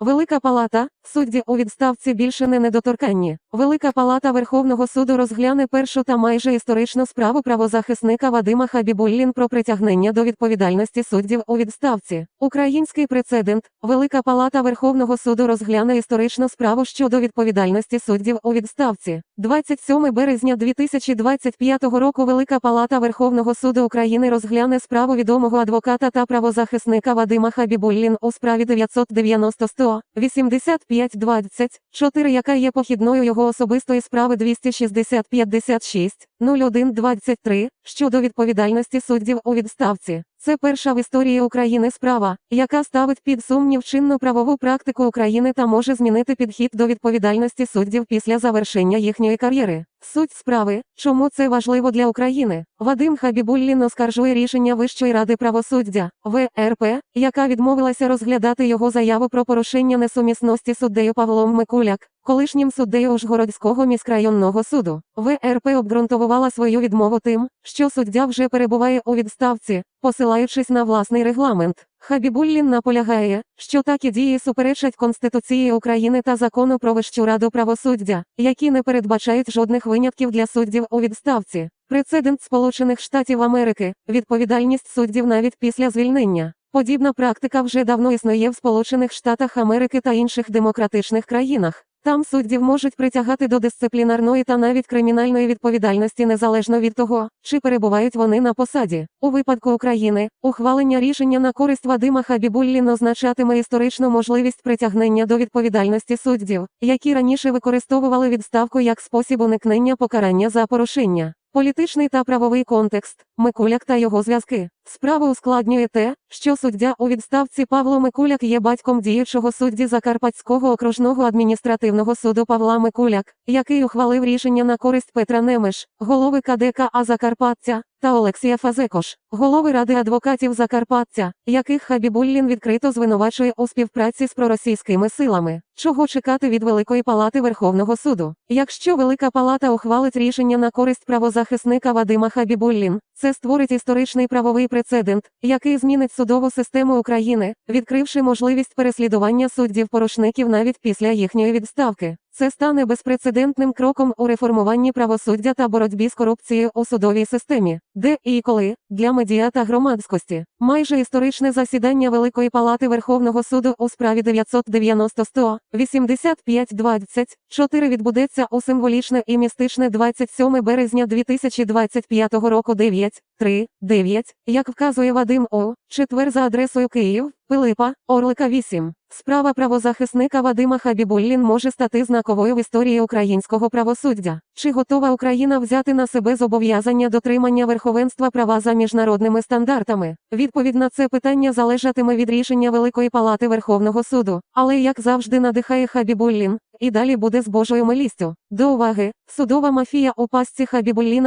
Велика палата, судді у відставці більше не недоторканні. Велика палата Верховного суду розгляне першу та майже історичну справу правозахисника Вадима Хабібуллін про притягнення до відповідальності суддів у відставці. Український прецедент. Велика палата Верховного суду розгляне історичну справу щодо відповідальності суддів у відставці. 27 березня 2025 року Велика палата Верховного суду України розгляне справу відомого адвоката та правозахисника Вадима Хабібуллін у справі 990 100 85 24, яка є похідною його особистої справи 260 56 01 23 щодо відповідальності суддів у відставці. Це перша в історії України справа, яка ставить під сумнів чинну правову практику України та може змінити підхід до відповідальності суддів після завершення їхньої кар'єри. Суть справи, чому це важливо для України. Вадим Хабібуллін оскаржує рішення Вищої ради правосуддя ВРП, яка відмовилася розглядати його заяву про порушення несумісності суддею Павлом Микуляк, колишнім суддею Ужгородського міськрайонного суду. ВРП обґрунтувала свою відмову тим, що суддя вже перебуває у відставці, посилаючись на власний регламент. Хабібуллін наполягає, що такі дії суперечать Конституції України та закону про Вищу раду правосуддя, які не передбачають жодних винятків для суддів у відставці. Прецедент Сполучених Штатів Америки, відповідальність суддів навіть після звільнення. Подібна практика вже давно існує в Сполучених Штатах Америки та інших демократичних країнах. Там суддів можуть притягати до дисциплінарної та навіть кримінальної відповідальності незалежно від того, чи перебувають вони на посаді. У випадку України, ухвалення рішення на користь Вадима Хабібуллін означатиме історичну можливість притягнення до відповідальності суддів, які раніше використовували відставку як спосіб уникнення покарання за порушення. Політичний та правовий контекст, Микуляк та його зв'язки. Справу ускладнює те, що суддя у відставці Павло Микуляк є батьком діючого судді Закарпатського окружного адміністративного суду Павла Микуляк, який ухвалив рішення на користь Петра Немеш, голови КДК А Закарпаття, та Олексія Фазекош, голови Ради адвокатів Закарпаття, яких Хабібуллін відкрито звинувачує у співпраці з проросійськими силами. Чого чекати від Великої палати Верховного суду? Якщо Велика палата ухвалить рішення на користь правозахисника Вадима Хабібуллін, це створить історичний правовий прецедент, який змінить судову систему України, відкривши можливість переслідування суддів-порушників навіть після їхньої відставки. Це стане безпрецедентним кроком у реформуванні правосуддя та боротьбі з корупцією у судовій системі, де і коли для медіа та громадськості майже історичне засідання Великої палати Верховного суду у справі 990 100 85 24 відбудеться у символічне і містичне 27 березня 2025 року 9 3 9, як вказує Вадим О. Четвер за адресою Київ, Пилипа, Орлика 8. Справа правозахисника Вадима Хабібуллін може стати знаковою в історії українського правосуддя. Чи готова Україна взяти на себе зобов'язання дотримання верховенства права за міжнародними стандартами? Відповідь на це питання залежатиме від рішення Великої палати Верховного суду, але як завжди надихає Хабібуллін, і далі буде з Божою милістю. До уваги, судова мафія у пастці Хабібулліна